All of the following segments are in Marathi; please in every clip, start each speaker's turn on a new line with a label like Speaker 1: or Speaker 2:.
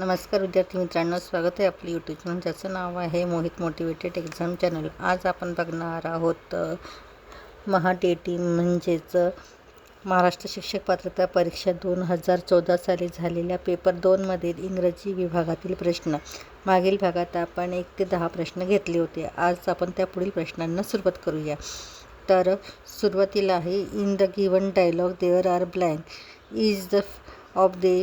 Speaker 1: नमस्कार विद्यार्थी मित्रांनो स्वागत आहे आपली यूट्यूब चॅनल ज्याचं नाव आहे मोहित मोटिवेटेड एक्झाम चॅनल आज आपण बघणार आहोत महाटेटी म्हणजेच महाराष्ट्र शिक्षक पात्रता परीक्षा दोन हजार चौदा साली झालेल्या पेपर दोनमधील इंग्रजी विभागातील प्रश्न. मागील भागात आपण एक ते दहा प्रश्न घेतले होते. आज आपण त्या पुढील प्रश्नांना सुरुवात करूया. तर सुरुवातीला आहे in the given dialogue there are blank is the of they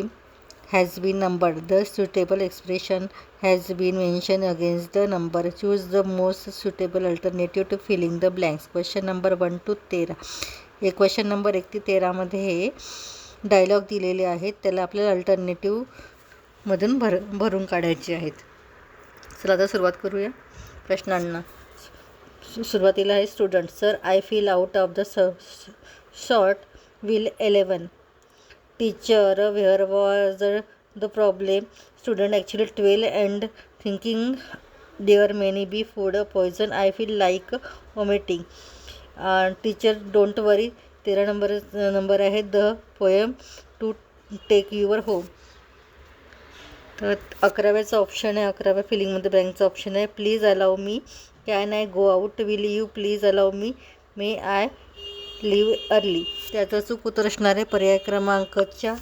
Speaker 1: has been numbered. The suitable expression has been mentioned against the number. Choose the most suitable alternative to filling the blanks. Question number one two तेरा हे क्वेश्चन नंबर एक ते तेरामध्ये हे डायलॉग दिलेले आहेत त्याला आपल्याला अल्टरनेटिव्हमधून भर भरून काढायचे आहेत चला आता सुरुवात करूया प्रश्नांना सु- सुरुवातीला आहे student sir I feel out of the short will eleven teacher where was the problem student actually 12 and thinking there may be food poison i feel like vomiting uh, teacher don't worry तेरा नंबर नंबर आहे the poem to take your home तर अकराव्याचा ऑप्शन आहे अकराव्या फिलिंगमध्ये बँकचा ऑप्शन आहे please allow me can I go out will you please allow me may I leave early. त्याचं चूक उत्तर असणारे पर्याय क्रमांकच्या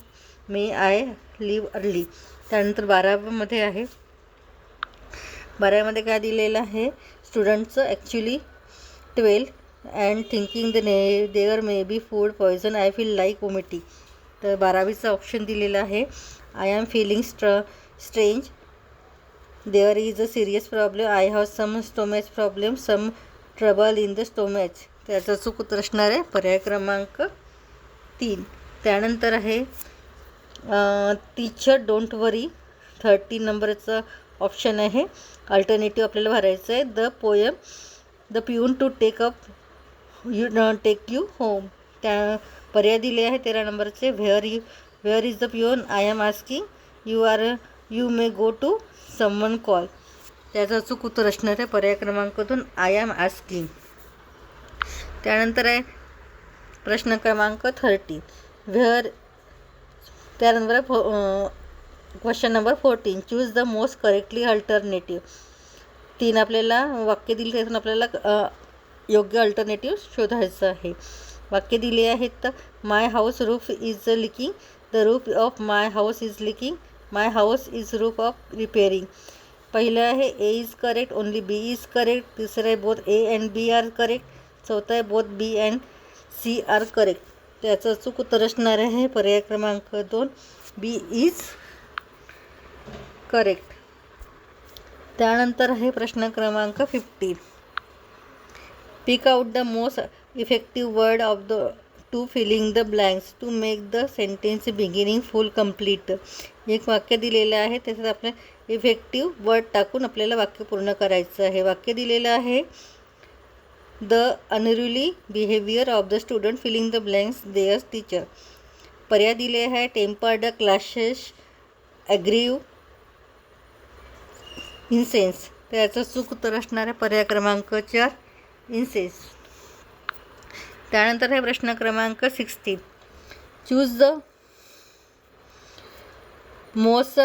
Speaker 1: मे आय लिव्ह अर्ली. त्यानंतर बारामध्ये आहे. बारामध्ये काय दिलेलं आहे? स्टुडंटचं actually twelve and thinking the nay there may be food poison I feel like vomiting तर बारावीचं ऑप्शन दिलेलं आहे. I am feeling स्ट्र strange there is a serious problem I have some stomach problem some trouble in the stomach त्याचा चूक उत्तर असणार आहे पर्याय क्रमांक तीन. त्यानंतर आहे टीचर डोंट वरी थर्टी नंबरचं ऑप्शन आहे. अल्टरनेटिव्ह आपल्याला भरायचं आहे. The poem the peon to take up you take you home त्या पर्याय दिले आहे तेरा नंबरचे. Where you where is the peon I am asking you are you may go to someone call त्याचं चूक उत्तर असणार आहे पर्याय क्रमांक दोन आय एम आस्किंग त्यानंतर आहे प्रश्न क्रमांक थर्टी व्हेअर त्यानंतर फो question number fourteen choose the most correctly alternative तीन आपल्याला वाक्य दिली त्यातून आपल्याला योग्य अल्टरनेटिव्ह शोधायचं आहे. वाक्य दिले आहेत तर my house roof is leaking the roof of my house is leaking my house is roof of repairing पहिलं आहे A is correct only B is correct तिसरं आहे both A and B are correct चौथं आहे both B and C are correct त्याचं चूक उत्तर असणार आहे पर्याय क्रमांक दोन. बी इज करेक्ट त्यानंतर आहे प्रश्न क्रमांक fifteen pick out the most effective word of the two filling the blanks to make the sentence beginning full complete एक वाक्य दिलेलं आहे त्याच्यात आपल्या इफेक्टिव्ह वर्ड टाकून आपल्याला वाक्य पूर्ण करायचं आहे. वाक्य दिलेलं आहे the unruly behaviour of the student filling the blanks there's teacher पर्याय दिले आहे टेम्पर्ड क्लासेस ॲग्रीव इन्सेन्स त्याचं चूक उत्तर असणाऱ्या पर्याय क्रमांक चार इन्सेन्स त्यानंतर आहे प्रश्न क्रमांक sixteen choose the most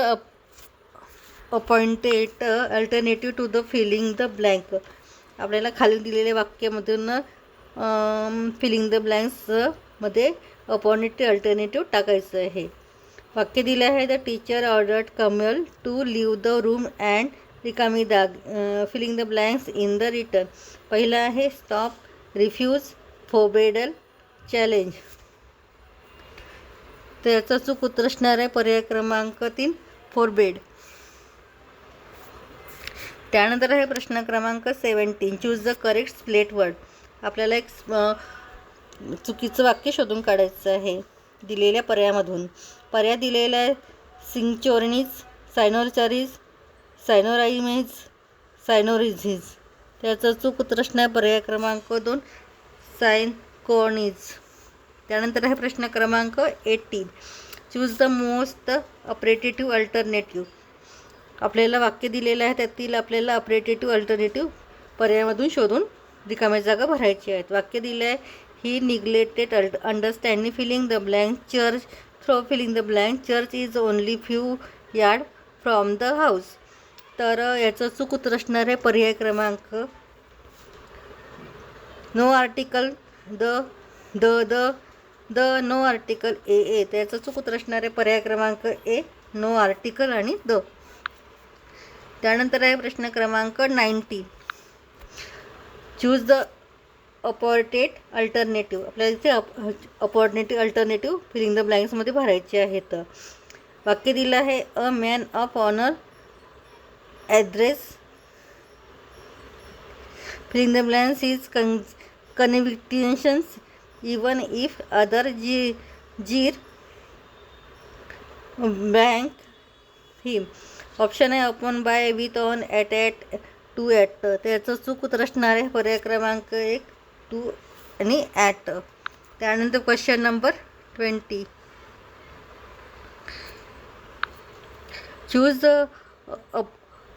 Speaker 1: appointed alternative to the filling the blank आपल्याला खाली दिलेल्या वाक्यामधून फिलिंग द ब्लँक्समध्ये अपॉर्नेटिव्ह अल्टरनेटिव्ह टाकायचं आहे. वाक्य दिलं आहे the teacher ordered Kamal to leave the room and रिकामी दाग filling the blanks in the return पहिलं आहे स्टॉप रिफ्यूज फोबेडल चॅलेंज त्याचं चूक उतरसणार असणार आहे पर्याय क्रमांक तीन फोरबेड त्यानंतर आहे प्रश्न क्रमांक seventeen. Choose the correct spelt word आपल्याला एक चुकीचं वाक्य शोधून काढायचं आहे. दिलेल्या पर्यायामधून. पर्याय दिलेला आहे. सिंगचोरणीज सायनोरचारीज सायनोराइमेज सायनोरिझीज. त्याचं चूक प्रश्न आहे पर्याय क्रमांक दोन सायनकोर्णीज त्यानंतर आहे प्रश्न क्रमांक eighteen. Choose the most operative alternative आपल्याला वाक्य दिलेलं आहे त्यातील आपल्याला अप्रेटेटिव्ह अल्टरनेटिव्ह पर्यायामधून शोधून रिकाम्या जागा भरायची आहेत. वाक्य दिलं आहे he neglected alt understanding filling the blank church throw filling the blank church is only few yard from the house तर याचं चूक उत्तर असणार आहे पर्याय क्रमांक no article the the the the no article a a. त्याचं चूक उत्तर असणार आहे पर्याय क्रमांक ए नो आर्टिकल आणि द. त्यानंतर आहे प्रश्न क्रमांक ninety. Choose the appropriate alternative आपल्याला इथे अप अपॉर्टनेटिव्ह अल्टरनेटिव्ह फिलिंग द ब्लँक्समध्ये भरायचे आहेत. वाक्य दिलं आहे a man of honour address filling the blanks is कन कन्व्हिक्शन्स इवन इफ अदर जी जीर बँक हिम ऑप्शन आहे upon by with on at at to at. त्याचं चूक उत्तर असणार आहे. पर्याय क्रमांक एक टू आणि ॲट. त्यानंतर question number twenty. Choose the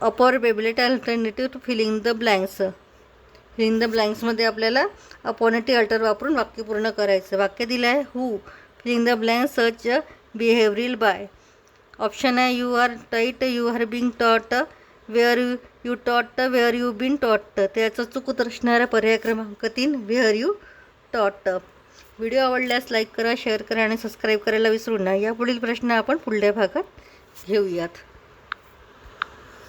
Speaker 1: appropriate alternative to filling the blanks filling the ब्लँक्समध्ये आपल्याला अपॉर्नेटिव्ह अल्टर वापरून वाक्य पूर्ण करायचं. वाक्य दिलं आहे who filling the blanks such behavioural by option आहे you are tight you are being taught were you you taught were you been taught. त्याचं चूक उत्तर असणारा पर्याय क्रमांक तीन वेअर यू टॉट. व्हिडिओ आवडल्यास लाईक करा शेअर करा आणि सबस्क्राईब करायला विसरू नका. यापुढील प्रश्न आपण पुढल्या भागात घेऊयात.